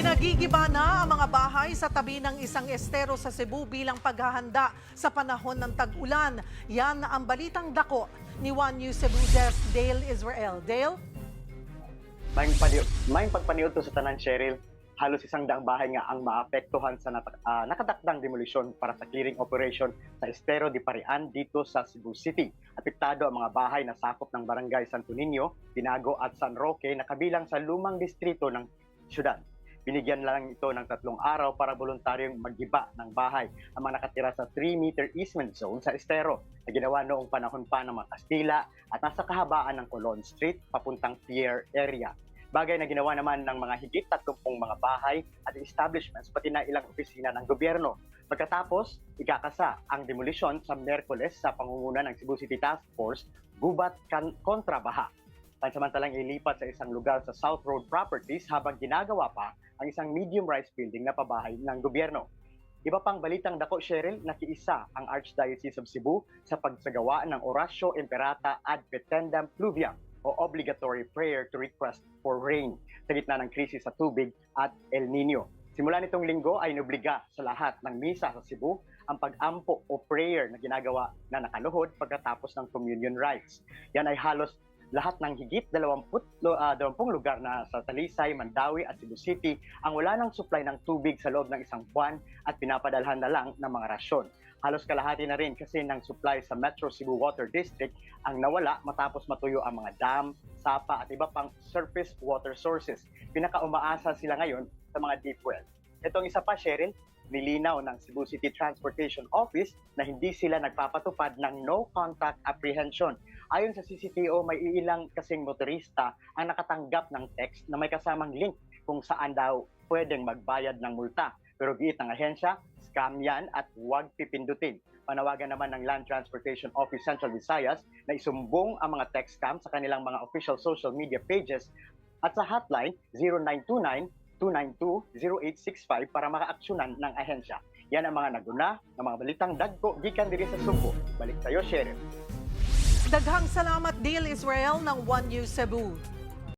Pinagigiba na ang mga bahay sa tabi ng isang estero sa Cebu bilang paghahanda sa panahon ng tag-ulan. Yan ang balitang dako ni One News Cebu Desk Dale Israel. Dale? May, paniu- may pagpaniod to sa tanan, Cheryl. Halos isang daang bahay nga ang maapektuhan sa nata- ah, nakatakdang demolisyon para sa clearing operation sa Estero de Parian dito sa Cebu City. Apektado ang mga bahay na sakop ng barangay Santo Niño, Tinago at San Roque na kabilang sa lumang distrito ng syudad. Binigyan lang ito ng tatlong araw para voluntaryong magiba ng bahay ang mga nakatira sa 3-meter easement zone sa Estero na ginawa noong panahon pa ng mga Kastila at nasa kahabaan ng Colon Street papuntang Pier area. Bagay na ginawa naman ng mga higit 30 mga bahay at establishments pati na ilang opisina ng gobyerno. Pagkatapos, ikakasa ang demolisyon sa Merkules sa pangunguna ng Cebu City Task Force Gubat kontra baha. Pansamantalang ilipat sa isang lugar sa South Road Properties habang ginagawa pa ang isang medium-rise building na pabahay ng gobyerno. Iba pang balitang dako, Cheryl, nakiisa ang Archdiocese of Cebu sa pagsagawa ng Oratio Imperata ad Petendam Pluviam o obligatory prayer to request for rain sa gitna ng krisis sa tubig at El Nino. Simula nitong linggo ay inobliga sa lahat ng misa sa Cebu ang pag-ampo o prayer na ginagawa na nakaluhod pagkatapos ng communion rites. Yan ay halos lahat ng higit 20, lo- ah, 20 lugar na sa Talisay, Mandawi at Cebu City ang wala ng supply ng tubig sa loob ng isang buwan at pinapadalhan na lang ng mga rasyon. Halos kalahati na rin kasi ng supply sa Metro Cebu Water District ang nawala matapos matuyo ang mga dam, sapa at iba pang surface water sources. Pinakaumaasa sila ngayon sa mga deep well. Itong isa pa, Cheryl, nilinaw ng Cebu City Transportation Office na hindi sila nagpapatupad ng no contact apprehension. Ayon sa CCTO, may ilang kasing motorista ang nakatanggap ng text na may kasamang link kung saan daw pwedeng magbayad ng multa. Pero giit ng ahensya, scam yan at huwag pipindutin. Panawagan naman ng Land Transportation Office Central Visayas na isumbong ang mga text scam sa kanilang mga official social media pages at sa hotline 0929-292-0865 para makaaksyonan ng ahensya. Yan ang mga naguna ng mga balitang dagko gikan diri sa Sugbo. Balik tayo, Sheriff. Daghang salamat, Dale Israel ng One News Cebu.